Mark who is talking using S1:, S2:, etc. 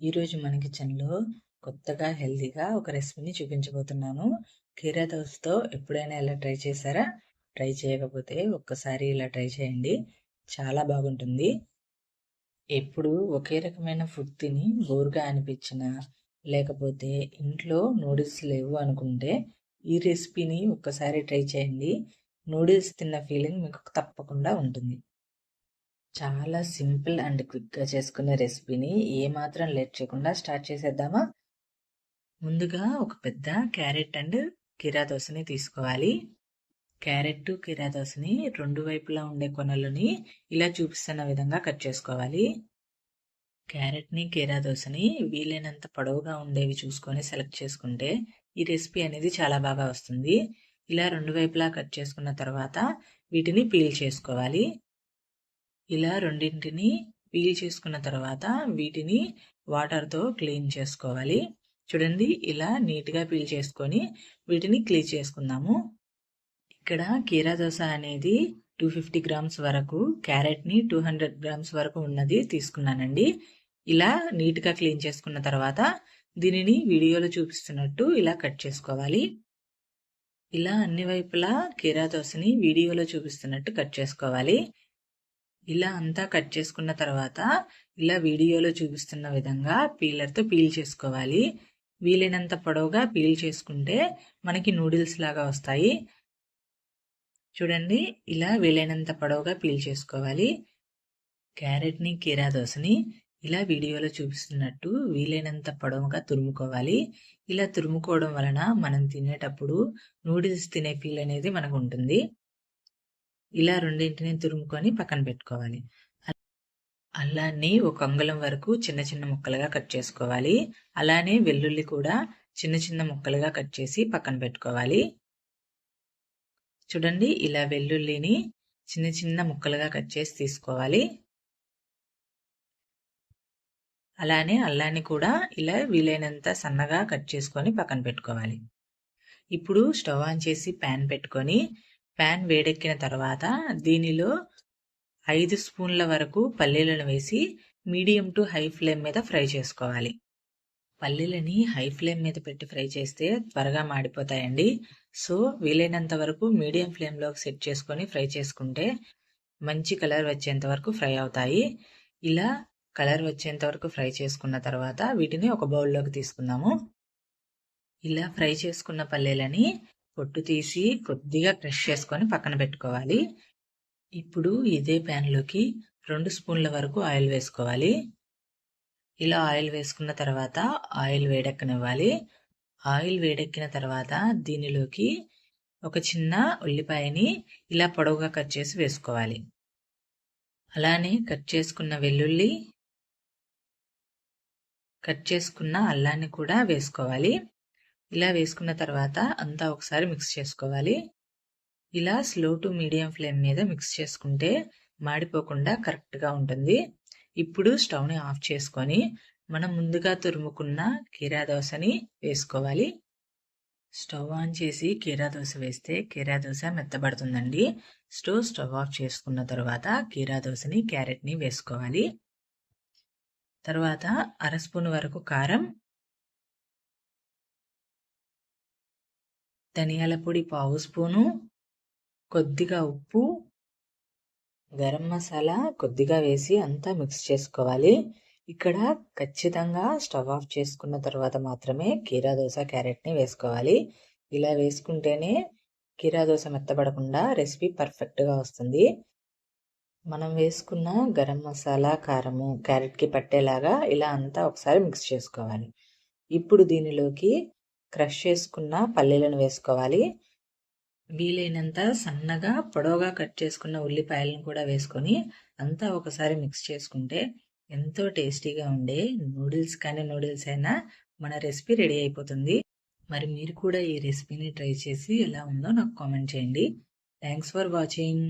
S1: ఈరోజు మన కిచెన్లో కొత్తగా హెల్తీగా ఒక రెసిపీని చూపించబోతున్నాను. కీరా దోసతో ఎప్పుడైనా ఇలా ట్రై చేశారా? ట్రై చేయకపోతే ఒక్కసారి ఇలా ట్రై చేయండి. చాలా బాగుంటుంది. ఎప్పుడు ఒకే రకమైన ఫుడ్ తిని బోర్గా అనిపించిన లేకపోతే ఇంట్లో నూడిల్స్ లేవు అనుకుంటే ఈ రెసిపీని ఒక్కసారి ట్రై చేయండి. నూడిల్స్ తిన్న ఫీలింగ్ మీకు తప్పకుండా ఉంటుంది. చాలా సింపుల్ అండ్ క్విక్గా చేసుకునే రెసిపీని ఏమాత్రం లేట్ చేయకుండా స్టార్ట్ చేసేద్దామా? ముందుగా ఒక పెద్ద క్యారెట్ అండ్ కిరా దోశని తీసుకోవాలి. క్యారెట్ కీరా దోశని రెండు వైపులా ఉండే కొనలని ఇలా చూపిస్తున్న విధంగా కట్ చేసుకోవాలి. క్యారెట్ని కీరా దోశని వీలైనంత పొడవుగా ఉండేవి చూసుకొని సెలెక్ట్ చేసుకుంటే ఈ రెసిపీ అనేది చాలా బాగా వస్తుంది. ఇలా రెండు వైపులా కట్ చేసుకున్న తర్వాత వీటిని పీల్ చేసుకోవాలి. ఇలా రెండింటిని పీల్ చేసుకున్న తర్వాత వీటిని వాటర్తో క్లీన్ చేసుకోవాలి. చూడండి ఇలా నీట్గా పీల్ చేసుకొని వీటిని క్లీన్ చేసుకుందాము. ఇక్కడ కీరా దోశ అనేది టూ ఫిఫ్టీ గ్రామ్స్ వరకు క్యారెట్ని టూ హండ్రెడ్ గ్రామ్స్ వరకు ఉన్నది తీసుకున్నానండి. ఇలా నీట్గా క్లీన్ చేసుకున్న తర్వాత దీనిని వీడియోలో చూపిస్తున్నట్టు ఇలా కట్ చేసుకోవాలి. ఇలా అన్ని వైపులా కీరా దోశని వీడియోలో చూపిస్తున్నట్టు కట్ చేసుకోవాలి. ఇలా అంతా కట్ చేసుకున్న తర్వాత ఇలా వీడియోలో చూపిస్తున్న విధంగా పీలర్తో పీల్ చేసుకోవాలి. వీలైనంత పొడవుగా పీల్ చేసుకుంటే మనకి నూడిల్స్ లాగా వస్తాయి. చూడండి ఇలా వీలైనంత పొడవుగా పీల్ చేసుకోవాలి. క్యారెట్ని కీరా దోశని ఇలా వీడియోలో చూపిస్తున్నట్టు వీలైనంత పొడవుగా తురుముకోవాలి. ఇలా తురుముకోవడం వలన మనం తినేటప్పుడు నూడిల్స్ తినే ఫీల్ అనేది మనకు ఉంటుంది. ఇలా రెండింటిని తురుముకొని పక్కన పెట్టుకోవాలి. అల్లాన్ని ఒక అంగుళం వరకు చిన్న చిన్న ముక్కలుగా కట్ చేసుకోవాలి. అలానే వెల్లుల్లి కూడా చిన్న చిన్న ముక్కలుగా కట్ చేసి పక్కన పెట్టుకోవాలి. చూడండి ఇలా వెల్లుల్లిని చిన్న చిన్న ముక్కలుగా కట్ చేసి తీసుకోవాలి. అలానే అల్లాన్ని కూడా ఇలా వీలైనంత సన్నగా కట్ చేసుకొని పక్కన పెట్టుకోవాలి. ఇప్పుడు స్టవ్ ఆన్ చేసి ప్యాన్ పెట్టుకొని ప్యాన్ వేడెక్కిన తర్వాత దీనిలో ఐదు స్పూన్ల వరకు పల్లీలను వేసి మీడియం టు హై ఫ్లేమ్ మీద ఫ్రై చేసుకోవాలి. పల్లీలని హై ఫ్లేమ్ మీద పెట్టి ఫ్రై చేస్తే త్వరగా మాడిపోతాయండి. సో వీలైనంత వరకు మీడియం ఫ్లేమ్లోకి సెట్ చేసుకొని ఫ్రై చేసుకుంటే మంచి కలర్ వచ్చేంత వరకు ఫ్రై అవుతాయి. ఇలా కలర్ వచ్చేంత వరకు ఫ్రై చేసుకున్న తర్వాత వీటిని ఒక బౌల్లోకి తీసుకుందాము. ఇలా ఫ్రై చేసుకున్న పల్లీలని పొట్టు తీసి కొద్దిగా క్రష్ చేసుకొని పక్కన పెట్టుకోవాలి. ఇప్పుడు ఇదే ప్యాన్లోకి రెండు స్పూన్ల వరకు ఆయిల్ వేసుకోవాలి. ఇలా ఆయిల్ వేసుకున్న తర్వాత ఆయిల్ వేడెక్కనివ్వాలి. ఆయిల్ వేడెక్కిన తర్వాత దీనిలోకి ఒక చిన్న ఉల్లిపాయని ఇలా పొడవుగా కట్ చేసి వేసుకోవాలి. అలానే కట్ చేసుకున్న వెల్లుల్లి కట్ చేసుకున్న అల్లాన్ని కూడా వేసుకోవాలి. ఇలా వేసుకున్న తర్వాత అంతా ఒకసారి మిక్స్ చేసుకోవాలి. ఇలా స్లో టు మీడియం ఫ్లేమ్ మీద మిక్స్ చేసుకుంటే మాడిపోకుండా కరెక్ట్గా ఉంటుంది. ఇప్పుడు స్టవ్ని ఆఫ్ చేసుకొని మనం ముందుగా తురుముకున్న కీరా దోశని వేసుకోవాలి. స్టవ్ ఆన్ చేసి కీరా దోశ వేస్తే కీరా దోశ మెత్తబడుతుందండి. స్టవ్ స్టవ్ ఆఫ్ చేసుకున్న తర్వాత కీరా దోశని క్యారెట్ని వేసుకోవాలి. తర్వాత అర స్పూన్ వరకు కారం ధనియాల పొడి పావు స్పూను కొద్దిగా ఉప్పు గరం మసాలా కొద్దిగా వేసి అంతా మిక్స్ చేసుకోవాలి. ఇక్కడ ఖచ్చితంగా స్టవ్ ఆఫ్ చేసుకున్న తర్వాత మాత్రమే కీరా దోశ క్యారెట్ని వేసుకోవాలి. ఇలా వేసుకుంటేనే కీరా దోశ మెత్తబడకుండా రెసిపీ పర్ఫెక్ట్గా వస్తుంది. మనం వేసుకున్న గరం మసాలా కారము క్యారెట్కి పట్టేలాగా ఇలా అంతా ఒకసారి మిక్స్ చేసుకోవాలి. ఇప్పుడు దీనిలోకి క్రష్ చేసుకున్న పల్లీలను వేసుకోవాలి. వీలైనంత సన్నగా పొడవుగా కట్ చేసుకున్న ఉల్లిపాయలను కూడా వేసుకొని అంతా ఒకసారి మిక్స్ చేసుకుంటే ఎంతో టేస్టీగా ఉండే నూడిల్స్ కానీ నూడిల్స్ అయినా మన రెసిపీ రెడీ అయిపోతుంది. మరి మీరు కూడా ఈ రెసిపీని ట్రై చేసి ఎలా ఉందో నాకు కామెంట్ చేయండి. Thanks for watching.